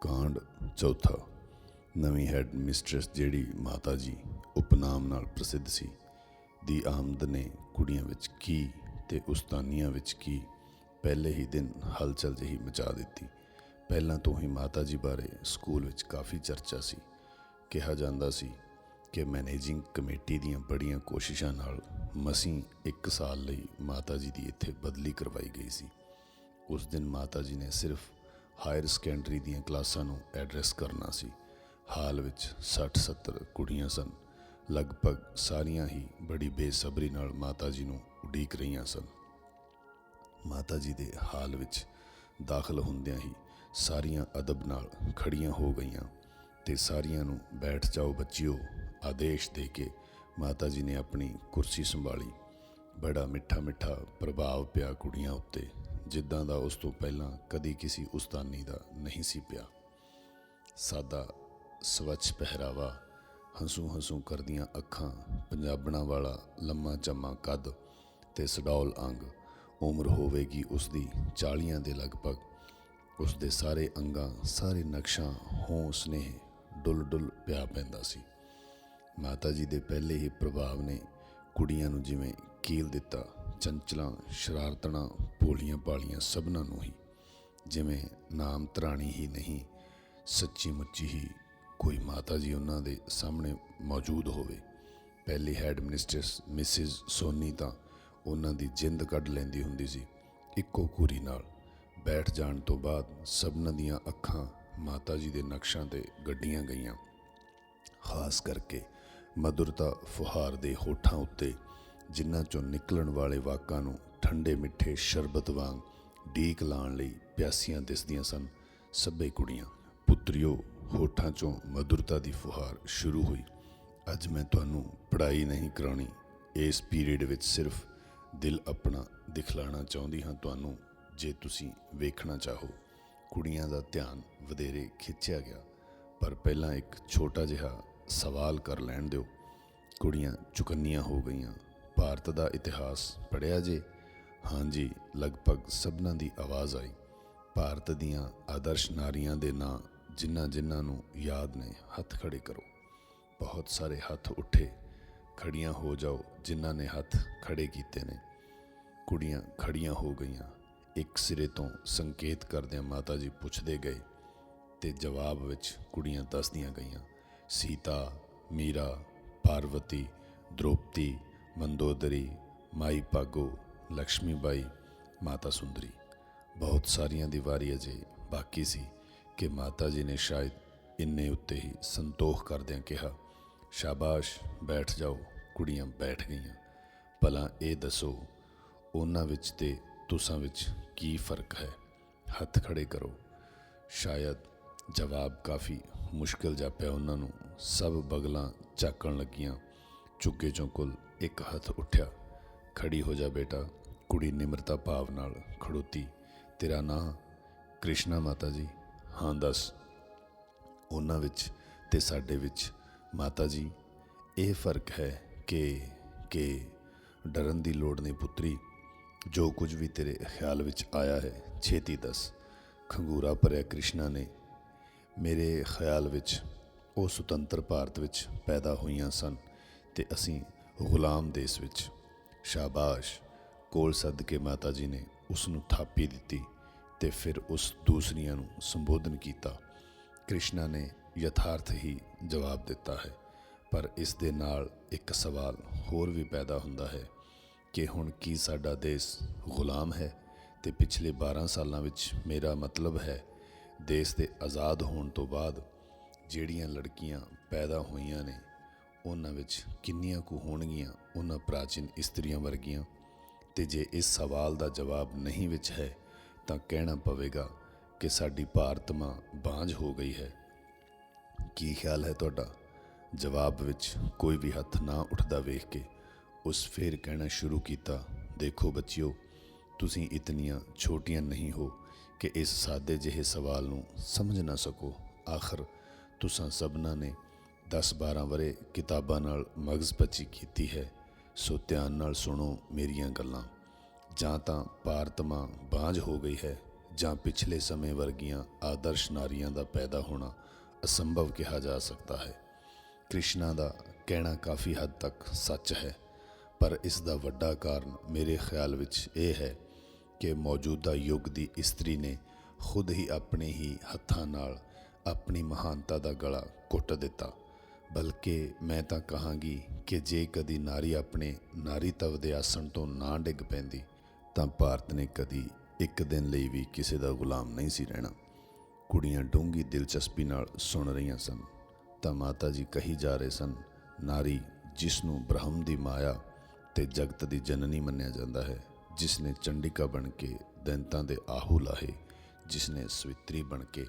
ਕਾਂਡ ਚੌਥਾ। ਨਵੀਂ ਹੈਡ ਮਿਸਟਰਸ ਜਿਹੜੀ ਮਾਤਾ ਜੀ ਉਪਨਾਮ ਨਾਲ ਪ੍ਰਸਿੱਧ ਸੀ, ਦੀ ਆਮਦ ਨੇ ਕੁੜੀਆਂ ਵਿੱਚ ਕੀ ਤੇ ਉਸਤਾਨੀਆਂ ਵਿੱਚ ਕੀ ਪਹਿਲੇ ਹੀ ਦਿਨ ਹਲਚਲ ਜਿਹੀ ਮਚਾ ਦਿੱਤੀ। ਪਹਿਲਾਂ ਤੋਂ ਹੀ ਮਾਤਾ ਜੀ ਬਾਰੇ ਸਕੂਲ ਵਿੱਚ ਕਾਫੀ ਚਰਚਾ ਸੀ। ਕਿਹਾ ਜਾਂਦਾ ਸੀ ਕਿ ਮੈਨੇਜਿੰਗ ਕਮੇਟੀ ਦੀਆਂ ਬੜੀਆਂ ਕੋਸ਼ਿਸ਼ਾਂ ਨਾਲ ਮਸੀਂ 1 ਸਾਲ ਲਈ ਮਾਤਾ ਜੀ ਦੀ ਇੱਥੇ ਬਦਲੀ ਕਰਵਾਈ ਗਈ ਸੀ। ਉਸ ਦਿਨ ਮਾਤਾ ਜੀ ਨੇ ਸਿਰਫ ਹਾਇਰ ਸੈਕੰਡਰੀ ਦੀਆਂ ਕਲਾਸਾਂ ਨੂੰ ਐਡਰੈਸ ਕਰਨਾ ਸੀ। ਹਾਲ ਵਿੱਚ 60-70 ਕੁੜੀਆਂ ਸਨ। ਲਗਭਗ ਸਾਰੀਆਂ ਹੀ ਬੜੀ ਬੇਸਬਰੀ ਨਾਲ ਮਾਤਾ ਜੀ ਨੂੰ ਉਡੀਕ ਰਹੀਆਂ ਸਨ। ਮਾਤਾ ਜੀ ਦੇ ਹਾਲ ਵਿੱਚ ਦਾਖਲ ਹੁੰਦਿਆਂ ਹੀ ਸਾਰੀਆਂ ਅਦਬ ਨਾਲ ਖੜੀਆਂ ਹੋ ਗਈਆਂ ਤੇ ਸਾਰੀਆਂ ਨੂੰ ਬੈਠ ਜਾਓ ਬੱਚਿਓ, ਆਦੇਸ਼ ਦੇ ਕੇ ਮਾਤਾ ਜੀ ਨੇ ਆਪਣੀ ਕੁਰਸੀ ਸੰਭਾਲੀ। ਬੜਾ ਮਿੱਠਾ ਮਿੱਠਾ ਪ੍ਰਭਾਵ ਪਿਆ ਕੁੜੀਆਂ ਉੱਤੇ। ਜਿੱਦਾਂ ਦਾ ਉਸ ਤੋਂ ਪਹਿਲਾਂ ਕਦੀ ਕਿਸੇ ਉਸਤਾਨੀ ਦਾ ਨਹੀਂ ਸੀ ਪਿਆ। ਸਾਦਾ ਸਵੱਛ ਪਹਿਰਾਵਾ, ਹੰਸੂ ਹੰਸੂ ਕਰਦੀਆਂ ਅੱਖਾਂ, ਪੰਜਾਬਣਾ ਵਾਲਾ ਲੰਮਾ ਚੰਮਾ ਕੱਦ ਤੇ ਸਡੌਲ ਅੰਗ, ਉਮਰ ਹੋਵੇਗੀ ਉਸ ਦੀ 40 ਦੇ ਲਗਭਗ। ਉਸ ਦੇ ਸਾਰੇ ਅੰਗਾਂ, ਸਾਰੇ ਨਕਸ਼ਾਂ ਹੋਂ ਸਨੇਹ ਡੁੱਲ ਡੁੱਲ ਪਿਆ ਪੈਂਦਾ ਸੀ। ਮਾਤਾ ਜੀ ਦੇ ਪਹਿਲੇ ਹੀ ਪ੍ਰਭਾਵ ਨੇ ਕੁੜੀਆਂ ਨੂੰ ਜਿਵੇਂ ਕੀਲ ਦਿੱਤਾ। ਚੰਚਲਾਂ ਸ਼ਰਾਰਤਣਾ ਭੋਲੀਆਂ ਪਾਲੀਆਂ ਸਭਨਾਂ ਨੂੰ ਹੀ, ਜਿਵੇਂ ਨਾਮ ਤਰਾਣੀ ਹੀ ਨਹੀਂ, ਸੱਚੀ ਮੁੱਚੀ ਹੀ ਕੋਈ ਮਾਤਾ ਜੀ ਉਹਨਾਂ ਦੇ ਸਾਹਮਣੇ ਮੌਜੂਦ ਹੋਵੇ। ਪਹਿਲੀ ਹੈਡ ਮਿਨਿਸਟਰਸ ਮਿਸਿਸ ਸੋਨੀ ਤਾਂ ਉਹਨਾਂ ਦੀ ਜਿੰਦ ਕੱਢ ਲੈਂਦੀ ਹੁੰਦੀ ਸੀ, ਇੱਕੋ ਕੁਰੀ ਨਾਲ। ਬੈਠ ਜਾਣ ਤੋਂ ਬਾਅਦ ਸਭਨਾਂ ਦੀਆਂ ਅੱਖਾਂ ਮਾਤਾ ਜੀ ਦੇ ਨਕਸ਼ਾਂ ਤੇ ਗੱਡੀਆਂ ਗਈਆਂ। ਖਾਸ ਕਰਕੇ ਮధుਰਤਾ ਫੁਹਾਰ ਦੇ ਹੋਠਾਂ ਉੱਤੇ ਜਿਨ੍ਹਾਂ ਚੋਂ ਨਿਕਲਣ ਵਾਲੇ ਵਾਕਾਂ ਨੂੰ ਠੰਡੇ ਮਿੱਠੇ ਸ਼ਰਬਤ ਵਾਂਗ ਡੀਕ ਲਾਣ ਲਈ ਪਿਆਸੀਆਂ ਦਿਸਦੀਆਂ ਸਨ ਸਭੇ ਕੁੜੀਆਂ। ਪੁੱਤਰਿਓ, ਹੋਠਾਂ ਚੋਂ ਮధుਰਤਾ ਦੀ ਫੁਹਾਰ ਸ਼ੁਰੂ ਹੋਈ। ਅੱਜ ਮੈਂ ਤੁਹਾਨੂੰ ਪੜ੍ਹਾਈ ਨਹੀਂ ਕਰਾਉਣੀ। ਇਸ ਪੀਰੀਅਡ ਵਿੱਚ ਸਿਰਫ ਦਿਲ ਆਪਣਾ ਦਿਖਲਾਣਾ ਚਾਹੁੰਦੀ ਹਾਂ ਤੁਹਾਨੂੰ, ਜੇ ਤੁਸੀਂ ਵੇਖਣਾ ਚਾਹੋ। ਕੁੜੀਆਂ ਦਾ ਧਿਆਨ ਵਧੇਰੇ ਖਿੱਚਿਆ ਗਿਆ, ਪਰ ਪਹਿਲਾਂ ਇੱਕ ਛੋਟਾ ਜਿਹਾ ਸਵਾਲ ਕਰ ਲੈਣ ਦਿਓ। ਕੁੜੀਆਂ ਚੁਕੰਨੀਆਂ ਹੋ ਗਈਆਂ। ਭਾਰਤ ਦਾ ਇਤਿਹਾਸ ਪੜਿਆ ਜੇ ਹਾਂਜੀ ਲਗਭਗ ਸਭਨਾਂ ਦੀ ਆਵਾਜ਼ ਆਈ। ਭਾਰਤ ਦੀਆਂ ਆਦਰਸ਼ ਨਾਰੀਆਂ ਦੇ ਨਾਂ ਜਿਨ੍ਹਾਂ ਜਿਨ੍ਹਾਂ ਨੂੰ ਯਾਦ ਨੇ, ਹੱਥ ਖੜੇ ਕਰੋ। ਬਹੁਤ ਸਾਰੇ ਹੱਥ ਉੱਠੇ ਖੜੀਆਂ ਹੋ ਜਾਓ, ਜਿਨ੍ਹਾਂ ਨੇ ਹੱਥ ਖੜੇ ਕੀਤੇ ਨੇ। ਕੁੜੀਆਂ ਖੜੀਆਂ ਹੋ ਗਈਆਂ, ਇੱਕ ਸਿਰੇ ਤੋਂ ਸੰਕੇਤ ਕਰਦਿਆਂ ਮਾਤਾ ਜੀ ਪੁੱਛਦੇ ਗਏ ਤੇ ਜਵਾਬ ਵਿੱਚ ਕੁੜੀਆਂ ਦੱਸਦੀਆਂ ਗਈਆਂ, ਸੀਤਾ, ਮੀਰਾ, ਪਾਰਵਤੀ, ਦ੍ਰੋਪਦੀ ਮੰਦੋਦਰੀ ਮਾਈ ਭਾਗੋ ਲక్ష్ਮੀ ਬਾਈ ਮਾਤਾ ਸੁੰਦਰੀ ਬਹੁਤ ਸਾਰੀਆਂ ਦੀ ਵਾਰੀ ਅਜੇ ਬਾਕੀ ਸੀ ਕਿ ਮਾਤਾ ਜੀ ਨੇ ਸ਼ਾਇਦ ਇੰਨੇ ਉੱਤੇ ਹੀ ਸੰਤੋਖ ਕਰਦਿਆਂ ਕਿਹਾ ਸ਼ਾਬਾਸ਼ ਬੈਠ ਜਾਓ ਕੁੜੀਆਂ ਬੈਠ ਗਈਆਂ ਭਲਾ ਇਹ ਦੱਸੋ ਉਹਨਾਂ ਵਿੱਚ ਤੇ ਤੁਸਾਂ ਵਿੱਚ ਕੀ ਫ਼ਰਕ ਹੈ ਹੱਥ ਖੜੇ ਕਰੋ ਸ਼ਾਇਦ ਜਵਾਬ ਕਾਫੀ ਮੁਸ਼ਕਿਲ ਜਾ ਪਿਆ ਉਹਨਾਂ ਨੂੰ ਸਭ ਬਗਲਾਂ ਝਾਕਣ ਲੱਗੀਆਂ ਚੁੱਗੇ ਚੋਂ ਕੁੱਲ ਇੱਕ ਹੱਥ ਉੱਠਿਆ, ਖੜੀ ਹੋ ਜਾ ਬੇਟਾ, ਕੁੜੀ ਨਿਮਰਤਾ ਭਾਵ ਨਾਲ ਖੜੋਤੀ, ਤੇਰਾ ਨਾਂ ਕ੍ਰਿਸ਼ਨਾ ਮਾਤਾ ਜੀ। ਹਾਂ, ਦੱਸ। ਉਹਨਾਂ ਵਿੱਚ ਤੇ ਸਾਡੇ ਵਿੱਚ, ਮਾਤਾ ਜੀ, ਇਹ ਫ਼ਰਕ ਹੈ ਕਿ ਕਿ ਡਰਨ ਦੀ ਲੋੜ ਨਹੀਂ ਪੁੱਤਰੀ। ਜੋ ਕੁਝ ਵੀ ਤੇਰੇ ਖਿਆਲ ਵਿੱਚ ਆਇਆ ਹੈ, ਛੇਤੀ ਦੱਸ। ਖੰਗੂਰਾ ਭਰਿਆ ਕ੍ਰਿਸ਼ਨਾ ਨੇ ਮੇਰੇ ਖਿਆਲ ਵਿੱਚ ਉਹ ਸੁਤੰਤਰ ਭਾਰਤ ਵਿੱਚ ਪੈਦਾ ਹੋਈਆਂ ਸਨ ਤੇ ਅਸੀਂ ਗੁਲਾਮ ਦੇਸ਼ ਵਿੱਚ। ਸ਼ਾਬਾਸ਼। ਕੋਲ ਸੱਦ ਕੇ ਮਾਤਾ ਜੀ ਨੇ ਉਸ ਨੂੰ ਥਾਪੀ ਦਿੱਤੀ ਤੇ ਫਿਰ ਉਸ ਦੂਸਰੀਆਂ ਨੂੰ ਸੰਬੋਧਨ ਕੀਤਾ। ਕ੍ਰਿਸ਼ਨਾ ਨੇ ਯਥਾਰਥ ਹੀ ਜਵਾਬ ਦਿੱਤਾ ਹੈ, ਪਰ ਇਸ ਦੇ ਨਾਲ ਇੱਕ ਸਵਾਲ ਹੋਰ ਵੀ ਪੈਦਾ ਹੁੰਦਾ ਹੈ ਕਿ ਹੁਣ ਕੀ ਸਾਡਾ ਦੇਸ਼ ਗੁਲਾਮ ਹੈ ਤੇ ਪਿਛਲੇ 12 ਸਾਲਾਂ ਵਿੱਚ ਮੇਰਾ ਮਤਲਬ ਹੈ ਦੇਸ਼ ਦੇ ਆਜ਼ਾਦ ਹੋਣ ਤੋਂ ਬਾਅਦ ਜਿਹੜੀਆਂ ਲੜਕੀਆਂ ਪੈਦਾ ਹੋਈਆਂ ਨੇ ਉਹਨਾਂ ਵਿੱਚ ਕਿੰਨੀਆਂ ਕੁ ਹੋਣਗੀਆਂ ਉਹਨਾਂ ਪ੍ਰਾਚੀਨ ਇਸਤਰੀਆਂ ਵਰਗੀਆਂ? ਤੇ ਜੇ ਇਸ ਸਵਾਲ ਦਾ ਜਵਾਬ ਨਹੀਂ ਵਿੱਚ ਹੈ, ਤਾਂ ਕਹਿਣਾ ਪਵੇਗਾ ਕਿ ਸਾਡੀ ਭਾਰਤ ਮਾਂ ਬਾਂਝ ਹੋ ਗਈ ਹੈ। ਕੀ ਖਿਆਲ ਹੈ ਤੁਹਾਡਾ? ਜਵਾਬ ਵਿੱਚ ਕੋਈ ਵੀ ਹੱਥ ਨਾ ਉੱਠਦਾ ਵੇਖ ਕੇ ਉਸ ਫੇਰ ਕਹਿਣਾ ਸ਼ੁਰੂ ਕੀਤਾ, ਦੇਖੋ ਬੱਚਿਓ, ਤੁਸੀਂ ਇਤਨੀਆਂ ਛੋਟੀਆਂ ਨਹੀਂ ਹੋ ਕਿ ਇਸ ਸਾਦੇ ਜਿਹੇ ਸਵਾਲ ਨੂੰ ਸਮਝ ਨਾ ਸਕੋ। ਆਖਰ, ਤੁਸੀਂ ਸਭਨਾਂ ਨੇ 10-12 ਵਰੇ ਕਿਤਾਬਾਂ ਨਾਲ ਮਗਜ਼ ਪੱਚੀ ਕੀਤੀ ਹੈ। ਸੋ ਧਿਆਨ ਨਾਲ ਸੁਣੋ ਮੇਰੀਆਂ ਗੱਲਾਂ। ਜਾਂ ਤਾਂ ਭਾਰਤ ਮਾਂ ਬਾਂਝ ਹੋ ਗਈ ਹੈ, ਜਾਂ ਪਿਛਲੇ ਸਮੇਂ ਵਰਗੀਆਂ ਆਦਰਸ਼ ਨਾਰੀਆਂ ਦਾ ਪੈਦਾ ਹੋਣਾ ਅਸੰਭਵ ਕਿਹਾ ਜਾ ਸਕਦਾ ਹੈ। ਕ੍ਰਿਸ਼ਨਾ ਦਾ ਕਹਿਣਾ ਕਾਫੀ ਹੱਦ ਤੱਕ ਸੱਚ ਹੈ। ਪਰ ਇਸ ਦਾ ਵੱਡਾ ਕਾਰਨ ਮੇਰੇ ਖਿਆਲ ਵਿੱਚ ਇਹ ਹੈ ਕਿ ਮੌਜੂਦਾ ਯੁੱਗ ਦੀ ਇਸਤਰੀ ਨੇ ਖੁਦ ਹੀ ਆਪਣੇ ਹੀ ਹੱਥਾਂ ਨਾਲ ਆਪਣੀ ਮਹਾਨਤਾ ਦਾ ਗਲਾ ਘੁੱਟ ਦਿੱਤਾ। ਬਲਕਿ ਮੈਂ ਤਾਂ ਕਹਾਂਗੀ ਕਿ ਜੇ ਕਦੀ ਨਾਰੀ ਆਪਣੇ ਨਾਰੀਤਵ ਦੇ ਆਸਣ ਤੋਂ ਨਾ ਡਿੱਗ ਪੈਂਦੀ, ਤਾਂ ਭਾਰਤ ਨੇ ਕਦੀ ਇੱਕ ਦਿਨ ਲਈ ਵੀ ਕਿਸੇ ਦਾ ਗੁਲਾਮ ਨਹੀਂ ਸੀ ਰਹਿਣਾ। ਕੁੜੀਆਂ ਡੂੰਗੀ ਦਿਲਚਸਪੀ ਨਾਲ ਸੁਣ ਰਹੀਆਂ ਸਨ। ਤਾਂ ਮਾਤਾ ਜੀ ਕਹੀ ਜਾ ਰਹੇ ਸਨ, ਨਾਰੀ ਜਿਸ ਨੂੰ ਬ੍ਰਹਮ ਦੀ ਮਾਇਆ ਤੇ ਜਗਤ ਦੀ ਜਨਨੀ ਮੰਨਿਆ ਜਾਂਦਾ ਹੈ ਜਿਸ ਨੇ ਚੰਡਿਕਾ ਬਣ ਕੇ ਦੈਂਤਾਂ ਦੇ ਆਹੂ ਲਾਹੇ ਜਿਸ ਨੇ ਸਵਿਤਰੀ ਬਣ ਕੇ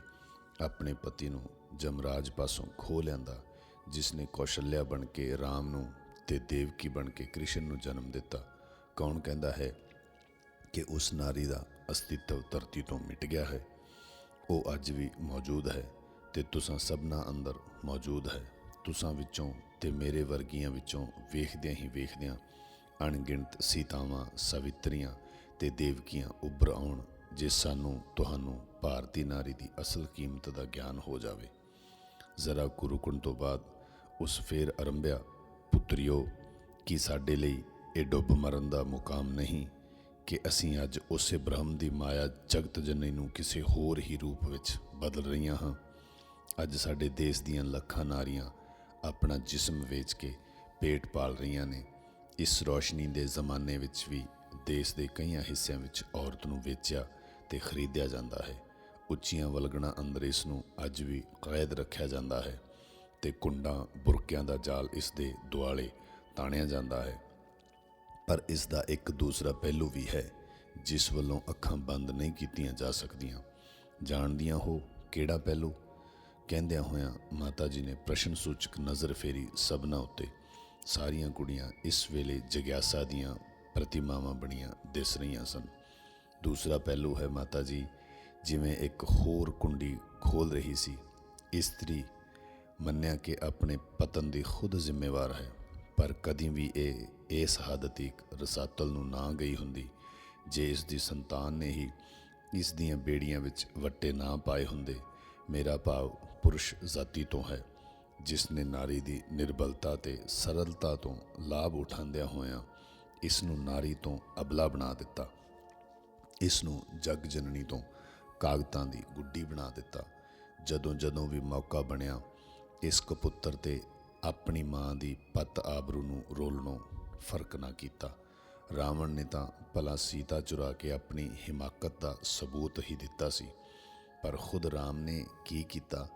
ਆਪਣੇ ਪਤੀ ਨੂੰ ਜਮਰਾਜ ਪਾਸੋਂ ਖੋ ਲਿਆਂਦਾ ਜਿਸ ਨੇ ਕੌਸ਼ਲਿਆ ਬਣ ਕੇ ਰਾਮ ਨੂੰ ਤੇ ਦੇਵਕੀ ਬਣ ਕੇ ਕ੍ਰਿਸ਼ਨ ਨੂੰ ਜਨਮ ਦਿੱਤਾ, ਕੌਣ ਕਹਿੰਦਾ ਹੈ ਕਿ ਉਸ ਨਾਰੀ ਦਾ ਅਸਤਿਤਵ ਧਰਤੀ ਤੋਂ ਮਿਟ ਗਿਆ ਹੈ? ਉਹ ਅੱਜ ਵੀ ਮੌਜੂਦ ਹੈ ਤੇ ਤੁਸਾਂ ਸਭਨਾ ਅੰਦਰ ਮੌਜੂਦ ਹੈ। ਤੁਸਾਂ ਵਿੱਚੋਂ ਤੇ ਮੇਰੇ ਵਰਗੀਆਂ ਵਿੱਚੋਂ ਵੇਖਦਿਆਂ ਹੀ ਵੇਖਦਿਆਂ ਅਣਗਿਣਤ ਸੀਤਾਵਾਂ, ਸਵਿਤਰੀਆਂ ਤੇ ਦੇਵਕੀਆਂ ਉੱਭਰ ਆਉਣ ਜੇ ਸਾਨੂੰ, ਤੁਹਾਨੂੰ ਭਾਰਤੀ ਨਾਰੀ ਦੀ ਅਸਲ ਕੀਮਤ ਦਾ ਗਿਆਨ ਹੋ ਜਾਵੇ। ਜ਼ਰਾ ਕੁਰੂਕਣ ਤੋਂ ਬਾਅਦ ਉਸ ਫੇਰ ਅਰੰਭਿਆ, ਪੁੱਤਰਿਓ, ਕੀ ਸਾਡੇ ਲਈ ਇਹ ਡੁੱਬ ਮਰਨ ਦਾ ਮੁਕਾਮ ਨਹੀਂ ਕਿ ਅਸੀਂ ਅੱਜ ਉਸੇ ਬ੍ਰਹਮ ਦੀ ਮਾਇਆ ਜਗਤ ਜਨਨੀ ਨੂੰ ਕਿਸੇ ਹੋਰ ਹੀ ਰੂਪ ਵਿੱਚ ਬਦਲ ਰਹੀਆਂ ਹਾਂ। ਅੱਜ ਸਾਡੇ ਦੇਸ਼ ਦੀਆਂ ਲੱਖਾਂ ਨਾਰੀਆਂ ਆਪਣਾ ਜਿਸਮ ਵੇਚ ਕੇ ਪੇਟ ਪਾਲ ਰਹੀਆਂ ਨੇ। ਇਸ ਰੋਸ਼ਨੀ ਦੇ ਜ਼ਮਾਨੇ ਵਿੱਚ ਵੀ ਦੇਸ਼ ਦੇ ਕਈਆਂ ਹਿੱਸਿਆਂ ਵਿੱਚ ਔਰਤ ਨੂੰ ਵੇਚਿਆ ਤੇ ਖਰੀਦਿਆ ਜਾਂਦਾ ਹੈ। ਉੱਚੀਆਂ ਵਲਗਣਾ ਅੰਦਰ ਇਸ ਨੂੰ ਅੱਜ ਵੀ ਕੈਦ ਰੱਖਿਆ ਜਾਂਦਾ ਹੈ। ਤੇ ਕੁੰਡਾਂ ਬੁਰਕਿਆਂ ਦਾ ਜਾਲ ਇਸ ਦੇ ਦੁਆਲੇ ਤਾਣਿਆ ਜਾਂਦਾ ਹੈ। ਪਰ ਇਸ ਦਾ ਇੱਕ ਦੂਸਰਾ ਪਹਿਲੂ ਵੀ ਹੈ, ਜਿਸ ਵੱਲੋਂ ਅੱਖਾਂ ਬੰਦ ਨਹੀਂ ਕੀਤੀਆਂ ਜਾ ਸਕਦੀਆਂ। ਜਾਣਦੀਆਂ ਹੋ ਕਿਹੜਾ ਪਹਿਲੂ? ਕਹਿੰਦਿਆਂ ਹੋਇਆਂ ਮਾਤਾ ਜੀ ਨੇ ਪ੍ਰਸ਼ਨ ਸੂਚਕ ਨਜ਼ਰ ਫੇਰੀ ਸਭਨਾ ਉੱਤੇ ਸਾਰੀਆਂ ਕੁੜੀਆਂ ਇਸ ਵੇਲੇ ਜਗਿਆਸਾ ਦੀਆਂ ਪ੍ਰਤਿਮਾਵਾਂ ਬਣੀਆਂ ਦਿਸ ਰਹੀਆਂ ਸਨ। ਦੂਸਰਾ ਪਹਿਲੂ ਹੈ ਮਾਤਾ ਜੀ, ਜਿਵੇਂ ਇੱਕ ਹੋਰ ਕੁੰਡੀ ਖੋਲ ਰਹੀ ਸੀ, ਇਸਤਰੀ ਮੰਨਿਆ ਕਿ ਆਪਣੇ ਪਤਨ ਦੀ ਖੁਦ ਜ਼ਿੰਮੇਵਾਰ ਹੈ। ਪਰ ਕਦੀ ਵੀ ਇਹ, ਇਸ ਹੱਦ ਤੱਕ ਰਸਾਤਲ ਨੂੰ ਨਾ ਗਈ ਹੁੰਦੀ, ਜੇ ਇਸ ਦੀ ਸੰਤਾਨ ਨੇ ਹੀ ਇਸ ਦੀਆਂ ਬੇੜੀਆਂ ਵਿੱਚ ਵੱਟੇ ਨਾ ਪਾਏ ਹੁੰਦੇ। ਮੇਰਾ ਭਾਵ ਪੁਰਸ਼ ਜਾਤੀ ਤੋਂ ਹੈ, ਜਿਸ ਨੇ ਨਾਰੀ ਦੀ ਨਿਰਬਲਤਾ ਤੇ ਸਰਲਤਾ ਤੋਂ ਲਾਭ ਉਠਾਉਂਦਿਆਂ ਹੋਇਆਂ ਇਸ ਨੂੰ ਨਾਰੀ ਤੋਂ ਅਬਲਾ ਬਣਾ ਦਿੱਤਾ। ਇਸ ਨੂੰ ਜਗ ਜਨਨੀ ਤੋਂ ਕਾਗਤਾਂ ਦੀ ਗੁੱਡੀ ਬਣਾ ਦਿੱਤਾ। ਜਦੋਂ ਜਦੋਂ ਵੀ ਮੌਕਾ ਬਣਿਆ ਇਸ ਕਪੁੱਤਰ ਤੇ ਆਪਣੀ ਮਾਂ ਦੀ ਪਤ ਆਬਰੂ ਨੂੰ ਰੋਲਣੋਂ ਫ਼ਰਕ ਨਾ ਕੀਤਾ। ਰਾਵਣ ਨੇ ਤਾਂ ਭਲਾ ਸੀਤਾ ਚੁਰਾ ਕੇ ਆਪਣੀ ਹਿਮਾਕਤ ਦਾ ਸਬੂਤ ਹੀ ਦਿੱਤਾ ਸੀ। ਪਰ ਖੁਦ ਰਾਮ ਨੇ ਕੀ ਕੀਤਾ?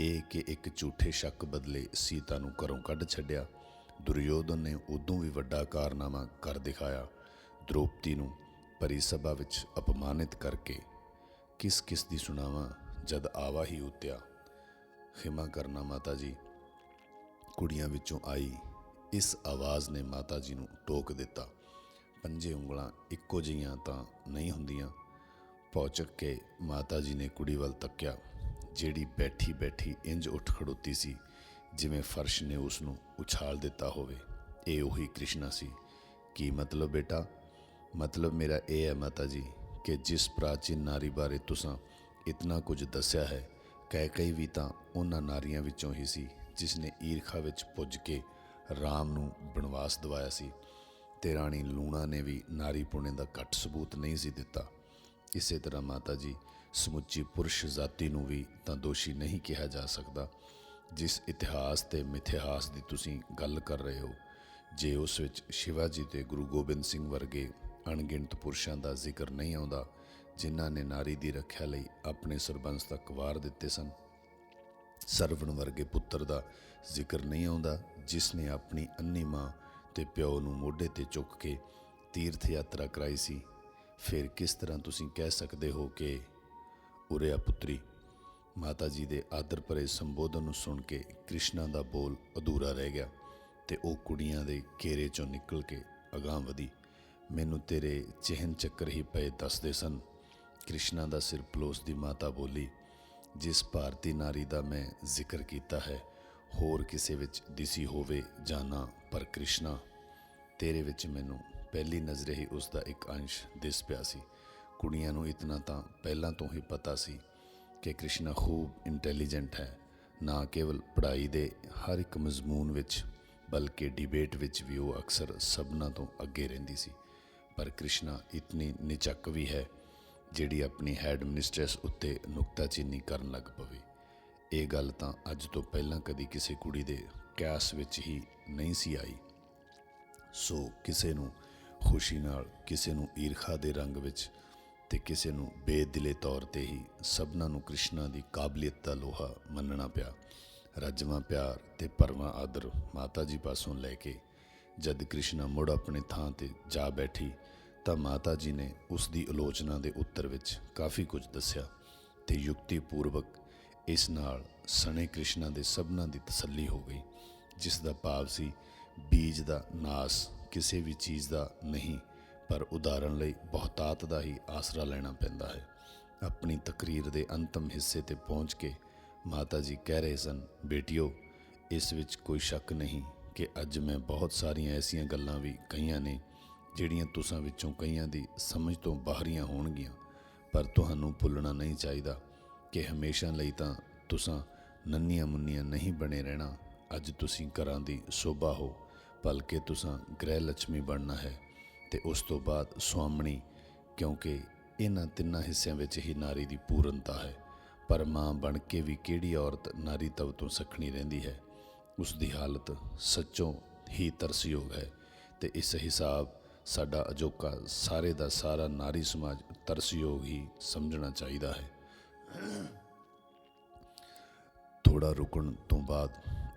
ਇਹ ਕਿ ਇੱਕ ਝੂਠੇ ਸ਼ੱਕ ਬਦਲੇ ਸੀਤਾ ਨੂੰ ਘਰੋਂ ਕੱਢ ਛੱਡਿਆ। ਦੁਰਯੋਧਨ ਨੇ ਉਦੋਂ ਵੀ ਵੱਡਾ ਕਾਰਨਾਮਾ ਕਰ ਦਿਖਾਇਆ। ਦ੍ਰੋਪਦੀ ਨੂੰ ਪਰੀ ਸਭਾ ਵਿੱਚ ਅਪਮਾਨਿਤ ਕਰਕੇ ਕਿਸ ਕਿਸ ਦੀ ਸੁਣਾਵਾਂ ਜਦ ਆਵਾ ਹੀ ਉਤਿਆ। ਖਿਮਾ ਕਰਨਾ ਮਾਤਾ ਜੀ। ਕੁੜੀਆਂ ਵਿੱਚੋਂ ਆਈ ਇਸ ਆਵਾਜ਼ ਨੇ ਮਾਤਾ ਜੀ ਨੂੰ ਟੋਕ ਦਿੱਤਾ। ਪੰਜੇ ਉਂਗਲਾਂ ਇੱਕੋ ਜਿਹੀਆਂ ਤਾਂ ਨਹੀਂ ਹੁੰਦੀਆਂ। ਪਹੁੰਚਕ ਕੇ ਮਾਤਾ ਜੀ ਨੇ ਕੁੜੀ ਵੱਲ ਤੱਕਿਆ, ਜਿਹੜੀ ਬੈਠੀ ਬੈਠੀ ਇੰਜ ਉੱਠ ਖੜੋਤੀ ਸੀ, ਜਿਵੇਂ ਫਰਸ਼ ਨੇ ਉਸ ਨੂੰ ਉਛਾਲ ਦਿੱਤਾ ਹੋਵੇ। ਇਹ ਉਹੀ ਕ੍ਰਿਸ਼ਨਾ ਸੀ। ਕੀ ਮਤਲਬ ਬੇਟਾ? ਮਤਲਬ ਮੇਰਾ ਇਹ ਹੈ ਮਾਤਾ ਜੀ, ਕਿ ਜਿਸ ਪ੍ਰਾਚੀਨ ਨਾਰੀ ਬਾਰੇ ਤੁਸੀਂ ਇਤਨਾ ਕੁਝ ਦੱਸਿਆ ਹੈ ਕਹਿ ਕਈ ਵੀ ਤਾਂ ਉਹਨਾਂ ਨਾਰੀਆਂ ਵਿੱਚੋਂ ਹੀ ਸੀ ਜਿਸ ਨੇ ਈਰਖਾ ਵਿੱਚ ਪੁੱਜ ਕੇ ਰਾਮ ਨੂੰ ਬਨਵਾਸ ਦਿਵਾਇਆ ਸੀ ਤੇ ਰਾਣੀ ਲੂਣਾ ਨੇ ਵੀ ਨਾਰੀ ਪੁਣੇ ਦਾ ਘੱਟ ਸਬੂਤ ਨਹੀਂ ਸੀ ਦਿੱਤਾ। ਇਸੇ ਤਰ੍ਹਾਂ ਮਾਤਾ ਜੀ, ਸਮੁੱਚੀ ਪੁਰਸ਼ ਜਾਤੀ ਨੂੰ ਵੀ ਤਾਂ ਦੋਸ਼ੀ ਨਹੀਂ ਕਿਹਾ ਜਾ ਸਕਦਾ। ਜਿਸ ਇਤਿਹਾਸ ਤੇ ਮਿਥਿਹਾਸ ਦੀ ਤੁਸੀਂ ਗੱਲ ਕਰ ਰਹੇ ਹੋ, ਜੇ ਉਸ ਵਿੱਚ ਸ਼ਿਵਾਜੀ ਤੇ ਗੁਰੂ ਗੋਬਿੰਦ ਸਿੰਘ ਵਰਗੇ ਅਣਗਿਣਤ ਪੁਰਸ਼ਾਂ ਦਾ ਜ਼ਿਕਰ ਨਹੀਂ ਆਉਂਦਾ ਜਿਨ੍ਹਾਂ ਨੇ ਨਾਰੀ ਦੀ ਰੱਖਿਆ ਲਈ ਆਪਣੇ ਸਰਬੰਸ ਤੱਕ ਵਾਰ ਦਿੱਤੇ ਸਨ। ਸਰਵਣ ਵਰਗੇ ਪੁੱਤਰ ਦਾ ਜ਼ਿਕਰ ਨਹੀਂ ਆਉਂਦਾ, ਜਿਸ ਨੇ ਆਪਣੀ ਅੰਨੀ ਮਾਂ ਤੇ ਪਿਓ ਨੂੰ ਮੋਢੇ ਤੇ ਚੁੱਕ ਕੇ ਤੀਰਥ ਯਾਤਰਾ ਕਰਾਈ ਸੀ। ਫਿਰ ਕਿਸ ਤਰ੍ਹਾਂ ਤੁਸੀਂ ਕਹਿ ਸਕਦੇ ਹੋ ਕਿ ਉਰਿਆ ਪੁੱਤਰੀ, ਮਾਤਾ ਜੀ ਦੇ ਆਦਰ ਭਰੇ ਸੰਬੋਧਨ ਨੂੰ ਸੁਣ ਕੇ ਕ੍ਰਿਸ਼ਨਾ ਦਾ ਬੋਲ ਅਧੂਰਾ ਰਹਿ ਗਿਆ ਤੇ ਉਹ ਕੁੜੀਆਂ ਦੇ ਘੇਰੇ ਚੋਂ ਨਿਕਲ ਕੇ ਅਗਾਂਹ ਵਧੀ। ਮੈਨੂੰ ਤੇਰੇ ਚਿਹਨ ਚੱਕਰ ਹੀ ਪਏ ਦੱਸਦੇ ਸਨ। ਕ੍ਰਿਸ਼ਨਾ ਦਾ ਸਿਰ ਪਲੋਸ ਦੀ ਮਾਤਾ ਬੋਲੀ, ਜਿਸ ਭਾਰਤੀ ਨਾਰੀ ਦਾ ਮੈਂ ਜ਼ਿਕਰ ਕੀਤਾ ਹੈ, ਹੋਰ ਕਿਸੇ ਵਿੱਚ ਦਿਸੀ ਹੋਵੇ ਜਾਣਾ ਪਰ ਕ੍ਰਿਸ਼ਨਾ, ਤੇਰੇ ਵਿੱਚ ਮੈਨੂੰ ਪਹਿਲੀ ਨਜ਼ਰੇ ਹੀ ਉਸ ਦਾ ਇੱਕ ਅੰਸ਼ ਦਿਸ ਪਿਆ ਸੀ। ਕੁੜੀਆਂ ਨੂੰ ਇਤਨਾ ਤਾਂ ਪਹਿਲਾਂ ਤੋਂ ਹੀ ਪਤਾ ਸੀ ਕਿ ਕ੍ਰਿਸ਼ਨਾ ਖੂਬ ਇੰਟੈਲੀਜੈਂਟ ਹੈ, ਨਾ ਕੇਵਲ ਪੜ੍ਹਾਈ ਦੇ ਹਰ ਇੱਕ ਮਜ਼ਮੂਨ ਵਿੱਚ, ਬਲਕਿ ਡਿਬੇਟ ਵਿੱਚ ਵੀ ਉਹ ਅਕਸਰ ਸਭਨਾਂ ਤੋਂ ਅੱਗੇ ਰਹਿੰਦੀ ਸੀ। ਪਰ ਕ੍ਰਿਸ਼ਨਾ ਇਤਨੀ ਨਿਚੱਕ ਵੀ ਹੈ ਜਿਹੜੀ ਆਪਣੀ ਹੈਡ ਮਿਨਿਸਟ੍ਰੈਸ ਉੱਤੇ ਨੁਕਤਾਚੀਨੀ ਕਰਨ ਲੱਗ ਪਵੇ। ਇਹ ਗੱਲ ਤਾਂ ਅੱਜ ਤੋਂ ਪਹਿਲਾਂ ਕਦੀ ਕਿਸੇ ਕੁੜੀ ਦੇ ਕਿਆਸ ਵਿੱਚ ਹੀ ਨਹੀਂ ਸੀ ਆਈ। ਸੋ ਕਿਸੇ ਨੂੰ ਖੁਸ਼ੀ ਨਾਲ, ਕਿਸੇ ਨੂੰ ਈਰਖਾ ਦੇ ਰੰਗ ਵਿੱਚ ਤੇ ਕਿਸੇ ਨੂੰ ਬੇਦਿਲੇ ਤੌਰ ਤੇ ਹੀ ਸਭਨਾਂ ਨੂੰ ਕ੍ਰਿਸ਼ਨਾ ਦੀ ਕਾਬਲੀਅਤ ਦਾ ਲੋਹਾ ਮੰਨਣਾ ਪਿਆ। ਰੱਜਵਾਂ ਪਿਆਰ ਤੇ ਪਰਵਾਂ ਆਦਰ ਮਾਤਾ ਜੀ ਪਾਸੋਂ ਲੈ ਕੇ ਜਦ ਕ੍ਰਿਸ਼ਨਾ ਮੁੜ ਆਪਣੇ ਥਾਂ ਤੇ ਜਾ ਬੈਠੀ ਤਾਂ ਮਾਤਾ ਜੀ ਨੇ ਉਸ ਦੀ ਆਲੋਚਨਾ ਦੇ ਉੱਤਰ ਵਿੱਚ ਕਾਫੀ ਕੁਝ ਦੱਸਿਆ ਤੇ ਯੁਕਤੀਪੂਰਵਕ ਇਸ ਨਾਲ ਸਣੇ ਕ੍ਰਿਸ਼ਨਾ ਦੇ ਸਭਨਾਂ ਦੀ ਤਸੱਲੀ ਹੋ ਗਈ, ਜਿਸ ਦਾ ਭਾਵ ਸੀ ਬੀਜ ਦਾ ਨਾਸ ਕਿਸੇ ਵੀ ਚੀਜ਼ ਦਾ ਨਹੀਂ, ਪਰ ਉਦਾਹਰਣ ਲਈ ਬਹੁਤਾਤ ਦਾ ਹੀ ਆਸਰਾ ਲੈਣਾ ਪੈਂਦਾ ਹੈ। ਆਪਣੀ ਤਕਰੀਰ ਦੇ ਅੰਤਮ ਹਿੱਸੇ ਤੇ ਪਹੁੰਚ ਕੇ ਮਾਤਾ ਜੀ ਕਹਿ ਰਹੇ ਸਨ, ਬੇਟਿਓ, ਇਸ ਵਿੱਚ ਕੋਈ ਸ਼ੱਕ ਨਹੀਂ ਕਿ ਅੱਜ ਮੈਂ ਬਹੁਤ ਸਾਰੀਆਂ ਐਸੀਆਂ ਗੱਲਾਂ ਵੀ ਕਹੀਆਂ ਨੇ ਜਿਹੜੀਆਂ ਤੁਸਾਂ ਵਿੱਚੋਂ ਕਈਆਂ ਦੀ ਸਮਝ ਤੋਂ ਬਾਹਰੀਆਂ ਹੋਣਗੀਆਂ, ਪਰ ਤੁਹਾਨੂੰ ਭੁੱਲਣਾ ਨਹੀਂ ਚਾਹੀਦਾ ਕਿ ਹਮੇਸ਼ਾ ਲਈ ਤਾਂ ਤੁਸਾਂ ਨੰਨੀਆਂ ਮੁੰਨੀਆਂ ਨਹੀਂ ਬਣੇ ਰਹਿਣਾ ਅੱਜ ਤੁਸੀਂ ਘਰਾਂ ਦੀ ਸੋਭਾ ਹੋ, ਬਲਕਿ ਤੁਸਾਂ ਗ੍ਰਹਿ ਲక్ష్ਮੀ ਬਣਨਾ ਹੈ ਤੇ ਉਸ ਤੋਂ ਬਾਅਦ ਸੁਆਮਣੀ, ਕਿਉਂਕਿ ਇਹਨਾਂ ਤਿੰਨਾਂ ਹਿੱਸਿਆਂ ਵਿੱਚ ਹੀ ਨਾਰੀ ਦੀ ਪੂਰਨਤਾ ਹੈ, ਪਰ ਮਾਂ ਬਣ ਕੇ ਵੀ ਕਿਹੜੀ ਔਰਤ ਨਾਰੀ ਤਵ ਤੋਂ ਸਖਣੀ ਰਹਿੰਦੀ ਹੈ? ਉਸ ਦੀ ਹਾਲਤ ਸੱਚੋਂ ਹੀ ਤਰਸਯੋਗ ਹੈ ਤੇ ਇਸ ਹਿਸਾਬ ਸਾਡਾ ਅਜੋਕਾ ਸਾਰੇ ਦਾ ਸਾਰਾ ਨਾਰੀ ਸਮਾਜ ਤਰਸਯੋਗ ਹੀ ਸਮਝਣਾ ਚਾਹੀਦਾ ਹੈ। ਥੋੜਾ ਰੁਕਣ ਤੋਂ ਬਾਅਦ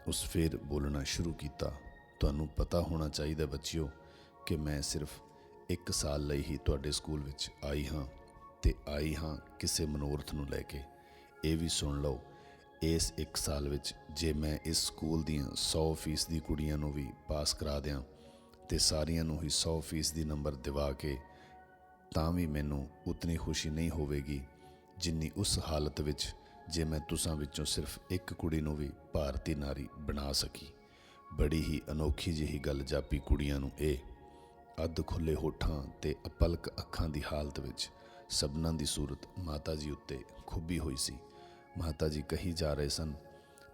ਉਸ ਫੇਰ ਬੋਲਣਾ ਸ਼ੁਰੂ ਕੀਤਾ। ਤੁਹਾਨੂੰ ਪਤਾ ਹੋਣਾ ਚਾਹੀਦਾ ਬੱਚਿਓ ਕਿ ਮੈਂ ਸਿਰਫ ਇੱਕ ਸਾਲ ਲਈ ਹੀ ਤੁਹਾਡੇ ਸਕੂਲ ਵਿੱਚ ਆਈ ਹਾਂ ਤੇ ਆਈ ਹਾਂ ਕਿਸੇ ਮਨੋਰਥ ਨੂੰ ਲੈ ਕੇ। ਇਹ ਵੀ ਸੁਣ ਲਓ, ਇਸ ਇੱਕ ਸਾਲ ਵਿੱਚ ਜੇ ਮੈਂ ਇਸ ਸਕੂਲ ਦੀਆਂ 100% ਦੀ ਕੁੜੀਆਂ ਨੂੰ ਵੀ ਪਾਸ ਕਰਾ ਦਿਆਂ ਤੇ ਸਾਰੀਆਂ ਨੂੰ ਹੀ 100% ਦੀ ਨੰਬਰ ਦਿਵਾ ਕੇ, ਤਾਂ ਵੀ ਮੈਨੂੰ ਉਤਨੀ ਖੁਸ਼ੀ ਨਹੀਂ ਹੋਵੇਗੀ ਜਿੰਨੀ ਉਸ ਹਾਲਤ ਵਿੱਚ ਜੇ ਮੈਂ ਤੁਸਾਂ ਵਿੱਚੋਂ ਸਿਰਫ ਇੱਕ ਕੁੜੀ ਨੂੰ ਵੀ ਭਾਰਤੀ ਨਾਰੀ ਬਣਾ ਸਕੀ। ਬੜੀ ਹੀ ਅਨੋਖੀ ਜਿਹੀ ਗੱਲ ਜਾਪੀ ਕੁੜੀਆਂ ਨੂੰ ਇਹ। ਅੱਧ ਖੁੱਲੇ ਹੋਠਾਂ ਤੇ ਅਪਲਕ ਅੱਖਾਂ ਦੀ ਹਾਲਤ ਵਿੱਚ ਸਭਨਾਂ ਦੀ ਸੂਰਤ ਮਾਤਾ ਜੀ ਉੱਤੇ ਖੁੱਬੀ ਹੋਈ ਸੀ। ਮਾਤਾ ਜੀ ਕਹੀ ਜਾ ਰਹੇ ਸਨ,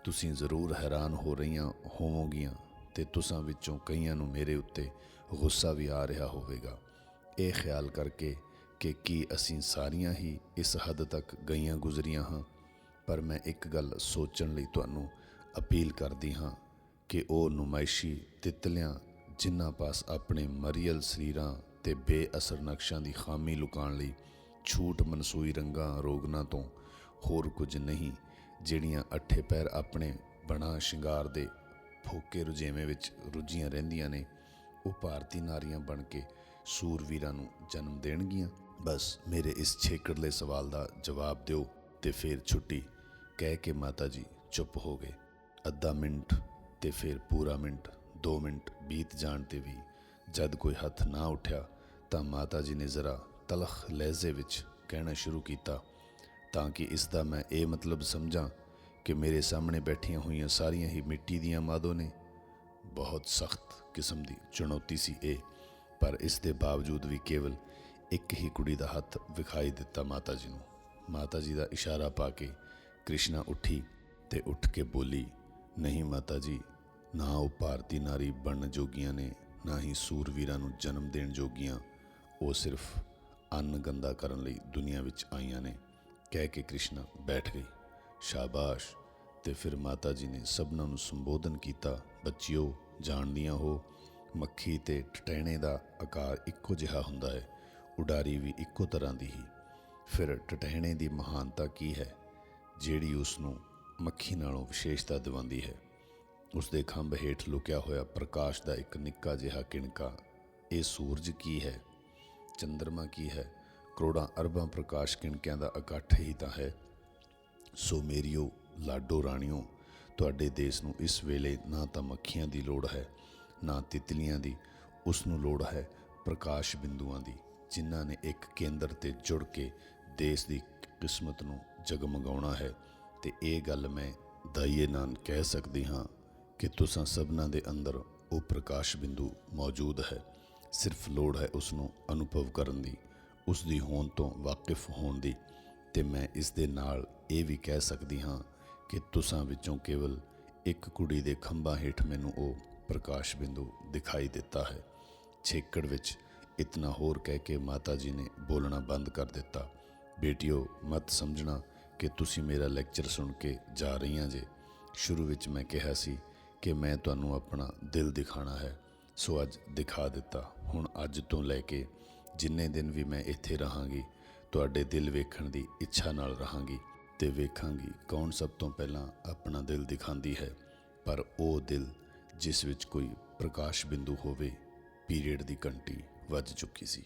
ਤੁਸੀਂ ਜ਼ਰੂਰ ਹੈਰਾਨ ਹੋ ਰਹੀਆਂ ਹੋਵੋਗੀਆਂ। ਤੇ ਤੁਸਾਂ ਵਿੱਚੋਂ ਕਈਆਂ ਨੂੰ ਮੇਰੇ ਉੱਤੇ ਗੁੱਸਾ ਵੀ ਆ ਰਿਹਾ ਹੋਵੇਗਾ। ਇਹ ਖਿਆਲ ਕਰਕੇ ਕਿ ਕੀ ਅਸੀਂ ਸਾਰੀਆਂ ਹੀ ਇਸ ਹੱਦ ਤੱਕ ਗਈਆਂ ਗੁਜ਼ਰੀਆਂ ਹਾਂ, ਪਰ ਮੈਂ ਇੱਕ ਗੱਲ ਸੋਚਣ ਲਈ ਤੁਹਾਨੂੰ ਅਪੀਲ ਕਰਦੀ ਹਾਂ ਕਿ ਉਹ ਨੁਮਾਇਸ਼ੀ ਤਿਤਲੀਆਂ ਜਿਨ੍ਹਾਂ ਪਾਸ ਆਪਣੇ ਮਰੀਅਲ ਸਰੀਰਾਂ ਤੇ ਬੇਅਸਰ ਨਕਸ਼ਾਂ ਦੀ ਖਾਮੀ ਲੁਕਾਉਣ ਲਈ ਛੂਟ ਮਨਸੂਈ ਰੰਗਾਂ ਰੋਗਨਾਂ ਤੋਂ ਹੋਰ ਕੁਝ ਨਹੀਂ, ਜਿਹੜੀਆਂ ਅੱਠੇ ਪੈਰ ਆਪਣੇ ਬਣਾ ਸ਼ਿੰਗਾਰ ਦੇ ਫੋਕੇ ਰੁਝੇਵੇਂ ਵਿੱਚ ਰੁੱਝੀਆਂ ਰਹਿੰਦੀਆਂ ਨੇ, ਉਹ ਭਾਰਤੀ ਨਾਰੀਆਂ ਬਣ ਕੇ ਸੂਰਵੀਰਾਂ ਨੂੰ ਜਨਮ ਦੇਣਗੀਆਂ। ਬਸ ਮੇਰੇ ਇਸ ਛੇਕੜਲੇ ਸਵਾਲ ਦਾ ਜਵਾਬ ਦਿਓ ਤੇ ਫਿਰ ਛੁੱਟੀ। ਕਹਿ ਕੇ ਮਾਤਾ ਜੀ ਚੁੱਪ ਹੋ ਗਏ। ਅੱਧਾ ਮਿੰਟ ਤੇ ਫਿਰ ਪੂਰਾ ਮਿੰਟ 2 ਮਿੰਟ ਬੀਤ ਜਾਣ ਤੇ ਵੀ ਜਦ ਕੋਈ ਹੱਥ ਨਾ ਉੱਠਿਆ ਤਾਂ ਮਾਤਾ ਜੀ ਨੇ ਜ਼ਰਾ ਤਲਖ ਲਹਿਜ਼ੇ ਵਿੱਚ ਕਹਿਣਾ ਸ਼ੁਰੂ ਕੀਤਾ। ਤਾਂ ਕਿ ਇਸ ਦਾ ਮੈਂ ਇਹ ਮਤਲਬ ਸਮਝਾਂ ਕਿ ਮੇਰੇ ਸਾਹਮਣੇ ਬੈਠੀਆਂ ਹੋਈਆਂ ਸਾਰੀਆਂ ਹੀ ਮਿੱਟੀ ਦੀਆਂ ਮਾਦੋ ਨੇ। ਬਹੁਤ ਸਖਤ ਕਿਸਮ ਦੀ ਚੁਣੌਤੀ ਸੀ ਇਹ, ਪਰ ਇਸ ਦੇ ਬਾਵਜੂਦ ਵੀ ਕੇਵਲ ਇੱਕ ਹੀ ਕੁੜੀ ਦਾ ਹੱਥ ਵਿਖਾਈ ਦਿੱਤਾ ਮਾਤਾ ਜੀ ਨੂੰ। ਮਾਤਾ ਜੀ ਦਾ ਇਸ਼ਾਰਾ ਪਾ ਕੇ ਕ੍ਰਿਸ਼ਨਾ ਉੱਠੀ ਤੇ ਉੱਠ ਕੇ ਬੋਲੀ, ਨਹੀਂ ਮਾਤਾ ਜੀ, ਨਾ ਉਹ ਭਾਰਤੀ ਨਾਰੀ ਬਣਨ ਜੋਗੀਆਂ ਨੇ, ਨਾ ਹੀ ਸੂਰਵੀਰਾਂ ਨੂੰ ਜਨਮ ਦੇਣ ਜੋਗੀਆਂ। ਉਹ ਸਿਰਫ ਅੰਨ ਗੰਦਾ ਕਰਨ ਲਈ ਦੁਨੀਆ ਵਿੱਚ ਆਈਆਂ ਨੇ। ਕਹਿ ਕੇ ਕ੍ਰਿਸ਼ਨਾ ਬੈਠ ਗਈ। ਸ਼ਾਬਾਸ਼। ਤੇ ਫਿਰ ਮਾਤਾ ਜੀ ਨੇ ਸਭਨਾਂ ਨੂੰ ਸੰਬੋਧਨ ਕੀਤਾ, ਬੱਚਿਓ, ਜਾਣਦੀਆਂ ਹੋ, ਮੱਖੀ ਤੇ ਟਟੈਣੇ ਦਾ ਆਕਾਰ ਇੱਕੋ ਜਿਹਾ ਹੁੰਦਾ ਹੈ, ਉਡਾਰੀ ਵੀ ਇੱਕੋ ਤਰ੍ਹਾਂ ਦੀ ਹੀ। ਫਿਰ ਟਟਹਿਣੇ ਦੀ ਮਹਾਨਤਾ ਕੀ ਹੈ? ਜਿਹੜੀ ਉਸ ਨੂੰ ਮੱਖੀ ਨਾਲੋਂ ਵਿਸ਼ੇਸ਼ਤਾ ਦਿਵਾਉਂਦੀ ਹੈ। ਉਸ ਦੇ ਖੰਭ ਹੇਠ ਲੁਕਿਆ ਹੋਇਆ ਪ੍ਰਕਾਸ਼ ਦਾ ਇੱਕ ਨਿੱਕਾ ਜਿਹਾ ਕਿਣਕਾ, ਇਹ ਸੂਰਜ ਕੀ ਹੈ? ਚੰ드ਰਮਾ ਕੀ ਹੈ? ਕਰੋੜਾਂ ਅਰਬਾਂ ਪ੍ਰਕਾਸ਼ ਕਿਣਕਿਆਂ ਦਾ ਇਕੱਠ ਹੀ ਤਾਂ ਹੈ ਸੋ ਮੇਰੀਓ, ਲਾਡੋ ਰਾਣੀਓ, ਤੁਹਾਡੇ ਦੇਸ਼ ਨੂੰ ਇਸ ਵੇਲੇ ਨਾ ਤਾਂ ਮੱਖੀਆਂ ਦੀ ਲੋੜ ਹੈ, ਨਾ ਤਿਤਲੀਆਂ ਦੀ, ਉਸ ਨੂੰ ਲੋੜ ਹੈ ਪ੍ਰਕਾਸ਼ ਬਿੰਦੂਆਂ ਦੀ, ਜਿਨ੍ਹਾਂ ਨੇ ਇੱਕ ਕੇਂਦਰ ਤੇ ਜੁੜ ਕੇ ਦੇਸ਼ ਦੀ ਕਿਸਮਤ ਨੂੰ ਜਗਮਗਾਉਣਾ ਹੈ। ਤੇ ਇਹ ਗੱਲ ਮੈਂ ਦਾਈਏ ਨਾਲ ਕਹਿ ਸਕਦੀ ਹਾਂ ਕਿ ਤੁਸਾਂ ਸਭਨਾਂ ਦੇ ਅੰਦਰ ਉਹ ਪ੍ਰਕਾਸ਼ ਬਿੰਦੂ ਮੌਜੂਦ ਹੈ। ਸਿਰਫ ਲੋੜ ਹੈ ਉਸ ਨੂੰ ਅਨੁਭਵ ਕਰਨ ਦੀ, ਉਸ ਦੀ ਹੋਂਦ ਤੋਂ ਵਾਕਿਫ ਹੋਣ ਦੀ। ਤੇ ਮੈਂ ਇਸ ਦੇ ਨਾਲ ਇਹ ਵੀ ਕਹਿ ਸਕਦੀ ਹਾਂ ਕਿ ਤੁਸਾਂ ਵਿੱਚੋਂ ਕੇਵਲ ਇੱਕ ਕੁੜੀ ਦੇ ਖੰਭਾਂ ਹੇਠ ਮੈਨੂੰ ਉਹ ਪ੍ਰਕਾਸ਼ ਬਿੰਦੂ ਦਿਖਾਈ ਦਿੱਤਾ ਹੈ। ਛੇਕੜ ਵਿੱਚ ਇਤਨਾ ਹੋਰ ਕਹਿ ਕੇ ਮਾਤਾ ਜੀ ਨੇ ਬੋਲਣਾ ਬੰਦ ਕਰ ਦਿੱਤਾ। ਬੇਟਿਓ, ਮਤ ਸਮਝਣਾ ਕਿ ਤੁਸੀਂ ਮੇਰਾ ਲੈਕਚਰ ਸੁਣ ਕੇ ਜਾ ਰਹੀਆਂ ਜੇ। ਸ਼ੁਰੂ ਵਿੱਚ ਮੈਂ ਕਿਹਾ ਸੀ ਕਿ ਮੈਂ ਤੁਹਾਨੂੰ ਆਪਣਾ ਦਿਲ ਦਿਖਾਣਾ ਹੈ। ਸੋ ਅੱਜ ਦਿਖਾ ਦਿੱਤਾ। ਹੁਣ ਅੱਜ ਤੋਂ ਲੈ ਕੇ ਜਿੰਨੇ ਦਿਨ ਵੀ ਮੈਂ ਇੱਥੇ ਰਹਾਂਗੀ ਤੁਹਾਡੇ ਦਿਲ ਵੇਖਣ ਦੀ ਇੱਛਾ ਨਾਲ ਰਹਾਂਗੀ ਤੇ ਵੇਖਾਂਗੀ ਕੌਣ ਸਭ ਤੋਂ ਪਹਿਲਾਂ ਆਪਣਾ ਦਿਲ ਦਿਖਾਉਂਦੀ ਹੈ। ਪਰ ਉਹ ਦਿਲ ਜਿਸ ਵਿੱਚ ਕੋਈ ਪ੍ਰਕਾਸ਼ ਬਿੰਦੂ ਹੋਵੇ, ਪੀਰੀਅਡ ਦੀ ਘੰਟੀ ਵੱਜ ਚੁੱਕੀ ਸੀ।